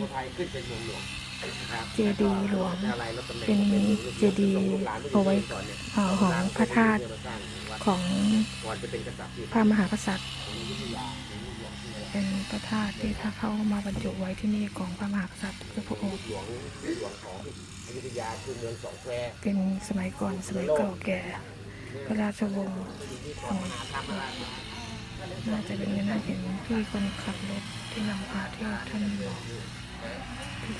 สุโขทัยขึ้นเป็นเมืองหลวงนะครับเจดีย์หลวงอะไรแล้วตำแหน่งเป็นเจดีย์เอาไว้เอ่อของพระธาตุของก่อนจะเป็นกษัตริย์ที่พระมหากษัตริย์ของอยุธยาของหลวงที่เป็นพระธาตุที่ถ้าเข้ามาบรรจุไว้ที่นี่ของพระมหากษัตริย์คือพระองค์หลวงหลวงของอยุธยาคือเมืองสองแควเป็นสมัยก่อนสมัยเก่าแก่พระราชวงศ์ของน่าจะเป็นน่าเห็นที่คนขับรถที่นำพาเที่ยวท่านบอกที่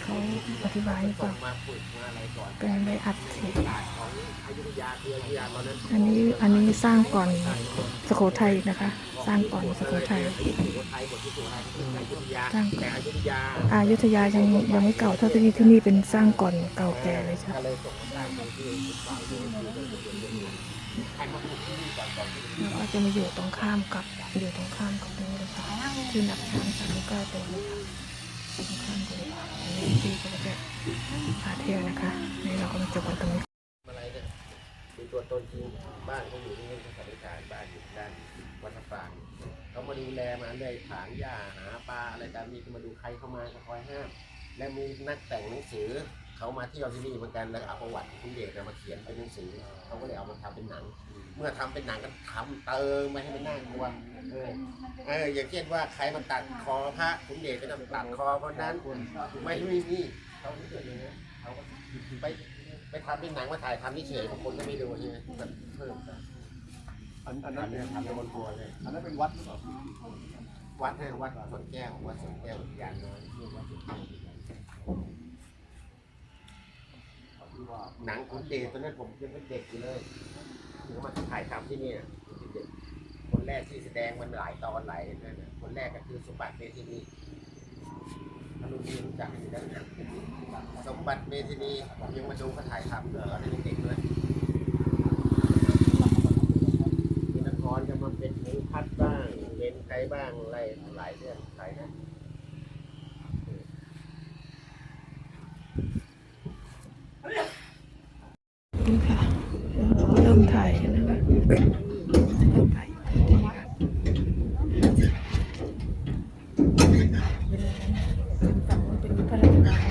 เขาอธิบายให้ฟังมาฝึกมาอะไรก่อนเป็นใบอัดเสียของอยุธยาคืออยุธยาตอนนั้นอันนี้อันนี้สร้างก่อนสโขทัยนะคะ สร้างก่อนสโขทัยสุโขทัยบทที่สุโขทัยคืออยุธยาสร้างแต่อยุธยาอายุทยายังยังไม่เก่าเท่าที่นี่ที่นี่เป็นสร้างก่อนเก่าแก่เลยจ้ะก็เลยส่งมาสร้างตรงที่สุดเก่าเลยคือใครมาปลูกที่นี่ก่อนก่อนที่จะแล้วก็จะมาอยู่ตรงข้ามกับอยู่ตรงข้ามกับตรงนี้เลยค่ะที่นับช้างสามเก้าตัวเลยค่ะ ตรงข้ามกันเลยค่ะอันนี้ที่ก็จะพาเที่ยวนะคะนี่เราก็มาจบกันตรงนี้อะไรเนี่ยมีตัวตนจริงบ้านเขาอยู่ที่นี่เขานนิษฐารบ้านอยู่ด้านวัดพระปรางเขามาดูแลมาเลยถางหญ้าหาปลาอะไรกันมีก็มาดูใครเข้ามาคอยห้าม และมีนักแต่งหนังสือ เขามาเที่ยวที่นี่เหมือนกันแล้วเอาประวัติของคุณเดชมาเขียนเป็นหนังสือเขาก็เลยเอามาทำเป็นหนัง เมื่อทำเป็นหนังก็ทำเติมไม่ให้มันน่ากลัวเออเอออย่างเช่นว่าใครมาตัดคอพระคุณเดชก็ต้องตัดคอเพราะนั้นไม่ไม่มีเขาไม่เกิดอย่างนี้เขาก็ไปไปทำเป็นหนังมาถ่ายทำนี่เฉยบางคนก็ไม่ดูใช่ไหมก็เพิ่มไปอันอันทำนั้นเนี่ยทำเป็นบนตัวเลยอันนั้นเป็นวัดหรือเปล่าวัดให้วัดสวนแก้ววัดสวนแก้วอุทยานน้อยชื่อวัดสวนแก้ว ที่ว่าหนังคุณเดชตอนนั้นผมยังเป็นเด็กอยู่เลยถึงมาถ่ายทำที่นี่เด็กคนแรกที่แสดงมันหลายตอนหลายนั่นน่ะคนแรกก็คือสมบัติเมธินีถ้ารุ่นนี้รู้จักอยู่แล้วนะสมบัติเมธินีผมยังมาดูเขาถ่ายทำเลยตอนนี้ยังเด็กเลยมีนครจะมาเป็นหมูพัดบ้างเป็นใครบ้างอะไรหลายเรื่องหลายนะ นี่ค่ะเราก็เริ่มถ่ายกั นะคะเริ่มถ่ายนี่ค่ะเป็นฝั่งนู้นเป็นพระราชวัง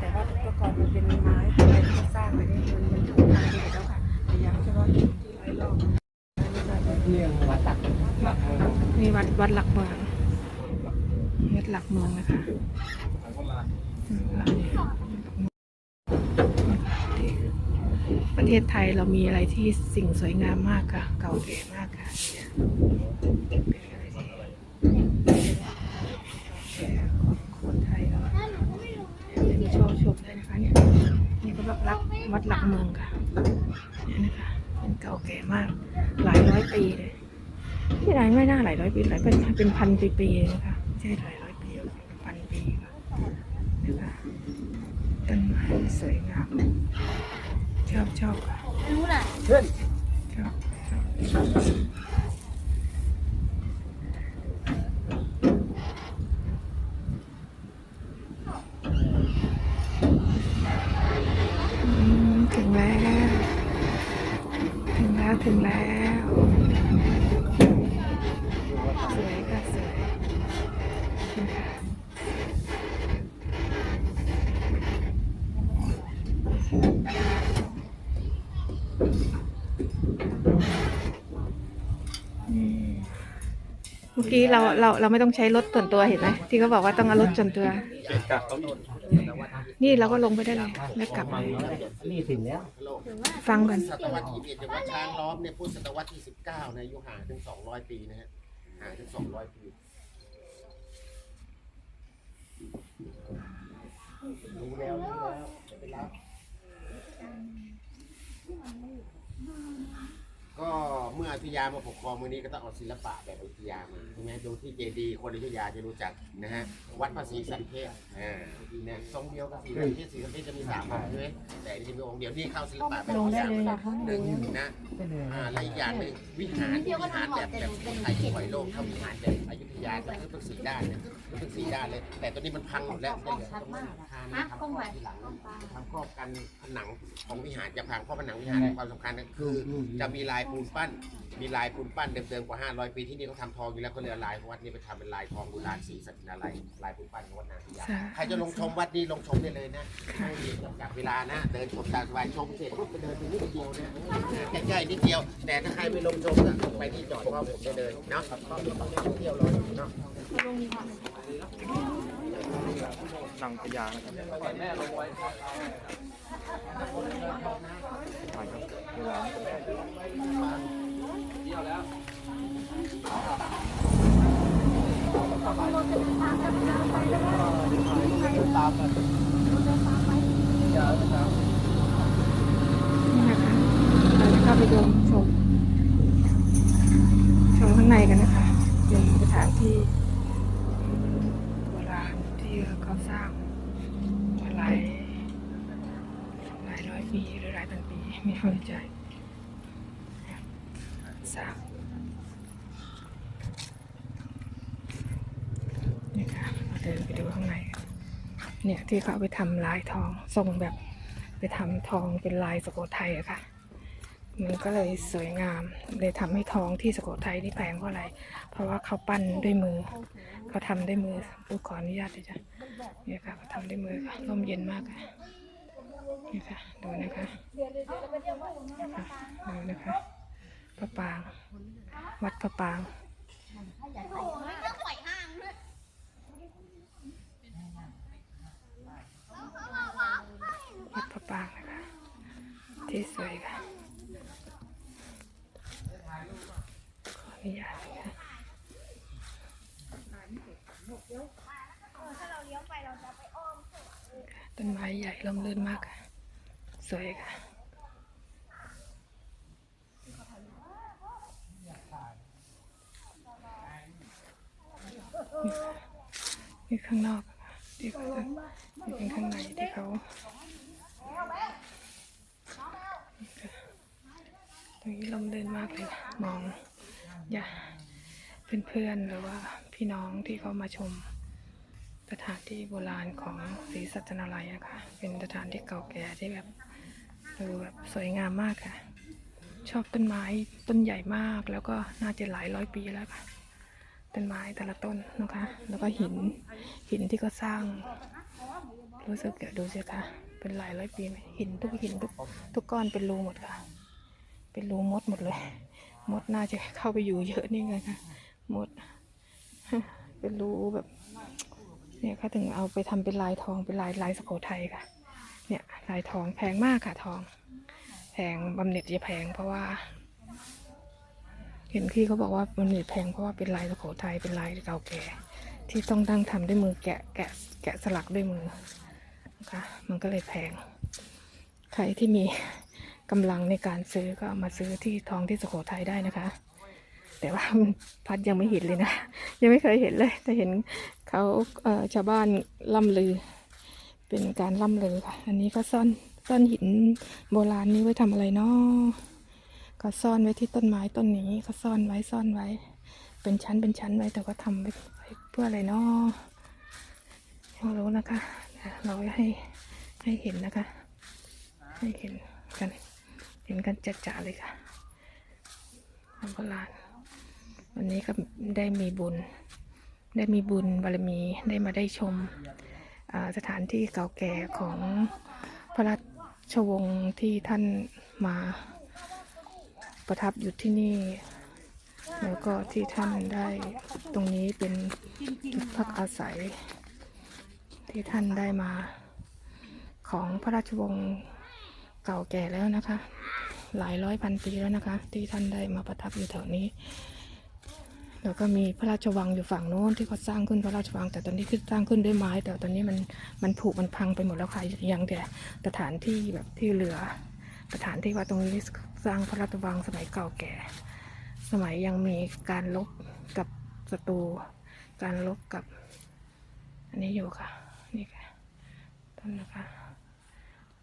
แต่ว่าเมื่อก่อนมันเป็นไม้อะไรที่สร้างไปนี่มันมันถูกทางไปหมดแล้วค่ะแต่ยังเฉพาะที่ไร้รอดหลักเลยนี่วัดวัดหลักเมืองวัดหลักเมืองนะคะทางคนละอืม ประเทศไทยเรามีอะไรที่สิ่งสวยงามมากค่ะ เก่าแก่มากค่ะเนี่ยเป็นอะไรที่เก่าแก่ของคนไทยเราเป็นชอบชมได้นะคะเนี่ยนี่ก็แบบรักวัดหลักเมืองค่ะนี่นะคะเป็นเก่าแก่มาก หลายร้อยปีเลยที่ไหนไม่น่าหลายร้อยปีหลายเป็นเป็นพันปีปีนะคะไม่ใช่หลายร้อยปีเป็นพันปีค่ะนะคะต้นไม้สวยงาม ชอบชอบค่ะรู้น่ะ เช่น ชอบชอบอืมถึงแล้ว ถึงแล้วถึงแล้วสวยค่ะสวยนะคะอืมเมื่อกี้เราเราเราไม่ต้องใช้รถส่วนตัวเห็นไหมที่เขาบอกว่าต้องเอารถส่วนตัว นี่เราก็ลงไปได้เลยแล้วกลับนี่ถึงแล้วฟังก่อนศตวรรษที่11แต่ว่าช้างล้อมเนี่ยพุทธศตวรรษที่19นะอายุห่างถึง200ปีนะฮะห่างถึง200ปีรู้แล้วรู้แล้วจะไปรับ ก็เมื่ออยุธยามาปกครองเมืองนี้ก็ต้องเอาศิลปะแบบอยุธยามาใช่ไหมดูที่เจดีย์คนอยุธยาจะรู้จักนะฮะวัดพระศรีสันเพชอ่าเนี่ยทรงเดียวกับศรีสันเพชรศรีสันเพชจะมีสามองค์ใช่ไหมแต่อันนี้มีองค์เดียวนี่เข้าศิลปะแบบลงได้เลยอนะหนึ่งนะอ่าและอีกอย่างหนึ่งวิหารวิหารแบบแบบไทยที่ปล่อยโลกเขาวิหารแบบอยุธยาก็คือต้องสีด้านเนี่ยรู้สึกสี่ด้านเลย แต่ตัวนี้มันพังหมดแล้วมันจะเหลือชัดตรงมานั้กนอะทางฮะทำคกล้รองอบไหนทีหลังกล้องปลาทำครอบกันผนังของวิหารจะพังเพราะผนังวิหารมีความสำคัญก็คือ จะมีลายปูนปั้น มีลายปูนปั้นเดิมๆกว่า 500 ปีที่นี่เขาทำทองอยู่แล้วก็เลยเอาลายของวัดนี้ไปทำเป็นลายทองโบราณสีสัตนาลัยลายปูนปั้นของวัดนางพญาสาใครจะลงชมวัดนี้ลงชมได้เลยนะไม่มีจำกัดเวลานะ เดินชมตามสบายชมเสร็จปุ๊บไปเดินไปนิดเดียวนะใกล้ๆนิดเดียว แต่ถ้าใครไม่ลงชมก็ไปที่จอดก็ผมจะเดินเนาะก็มีต้องเที่ยวรออยู่เนาะ นางพญานะครับแม่ลงไว้ถ่ายครับเวลานี่นะคะเราจะเข้าไปดูชม ชมข้างในกันนะคะ เป็นสถานที่โบราณที่เขาสร้างมาหลายหลายร้อยปีหรือหลายพันปี ไม่เข้าใจสางนี่ค่ะเดินไปดูข้างในเนี่ยที่เขาไปทำลายทองทรงแบบไปทำทองเป็นลายสโกไทยอะค่ะมันก็เลยสวยงาม เลยทำให้ทองที่สโกไทยนี่แพงเพราะอะไร เพราะว่าเขาปั้นด้วยมือ เขาทำด้วยมือลูกขออนุญาตเลยจ้ะเนี่ยค่ะเขาทำด้วยมือค่ะร่มเย็นมากค่ะ นี่ค่ะดูนะคะนะคะดูนะคะพระปาง วัดพระปางวัดพระปางนะคะที่สวยค่ะขออนุญาตนะคะ ต้นไม้ใหญ่ร่มรื่นมากค่ะสวยค่ะนี่ข้างนอกที่เขาจะเป็นข้างในที่เขาตรงนี้ลมเดินมากเลย มอง อย่าเพื่อนๆหรือว่าพี่น้องที่เขามาชม สถานที่โบราณของศรีสัจนาลัยอะค่ะเป็นสถานที่เก่าแก่ที่แบบดูแบบสวยงามมากค่ะ ชอบต้นไม้ต้นใหญ่มากแล้วก็น่าจะหลายร้อยปีแล้วค่ะ ต้นไม้แต่ละต้นนะคะ แล้วก็หินหินที่เขาสร้าง รู้สึกเดี๋ยวดูสิคะเป็นหลายร้อยปีไหมหินทุกหินทุกทุกก้อนเป็นรูหมดค่ะ เป็นรูมดหมดเลย มดน่าจะเข้าไปอยู่เยอะนี่ไงคะมด เป็นรูแบบ เนี่ยเขาถึงเอาไปทำเป็นลายทองเป็นลายลายสโขทัยค่ะ เนี่ยลายทองแพงมากค่ะทอง แพงบำเหน็จจะแพงเพราะว่า เห็นพี่เขาบอกว่าบำเหน็จแพงเพราะว่าเป็นลายสโขทัยเป็นลายเก่าแก่ ที่ต้องตั้งทำด้วยมือแกะแกะแกะสลักด้วยมือนะคะมันก็เลยแพง ใครที่มีกำลังในการซื้อก็มาซื้อที่ทองที่สุโขทัยได้นะคะ แต่ว่าพัดยังไม่เห็นเลยนะ ยังไม่เคยเห็นเลย แต่เห็นเขาเชาวบ้านล่ำลือ เป็นการล่ำลือค่ะ อันนี้ก็ซ่อนซ่อนหินโบราณนี้ไว้ทำอะไรเนาะก็ซ่อนไว้ที่ต้นไม้ต้นนี้ก็ซ่อนไว้ซ่อนไว้ เป็นชั้นเป็นชั้นไว้แต่ว่าทำไว้เพื่ออะไรเนาะไม่รู้นะคะเดี๋ยวเราให้ให้เห็นนะคะ ให้เห็นกัน เห็นกันจัดๆเลยค่ะโบราณ วันนี้ก็ได้มีบุญ ได้มีบุญบารมีได้มาได้ชมสถานที่เก่าแก่ของพระราชวงศ์ที่ท่านมาประทับอยู่ที่นี่ แล้วก็ที่ท่านได้ตรงนี้เป็นจุดพักอาศัย ที่ท่านได้มาของพระราชวงศ์เก่าแก่แล้วนะคะ หลายร้อยพันปีแล้วนะคะ ที่ท่านได้มาประทับอยู่แถวนี้ แล้วก็มีพระราชวังอยู่ฝั่งโน้นที่เขาสร้างขึ้นพระราชวัง แต่ตอนนี้คือสร้างขึ้นด้วยไม้ แต่ตอนนี้มันมันผุมันพังไปหมดแล้วค่ะยังแต่สถานที่แบบที่เหลือ สถานที่ว่าตรงนี้สร้างพระราชวังสมัยเก่าแก่ สมัยยังมีการลบกับศัตรูการลบกับ อันนี้อยู่ค่ะ นี่ค่ะต้นนะคะ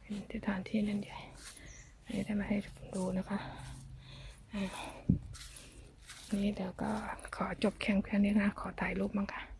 เป็นสถานที่นั่นใหญ่อันนี้ได้มาให้ดูนะคะอ่า นี่เดี๋ยวก็ขอจบแค่แค่นี้นะ ขอถ่ายรูปมั้งค่ะ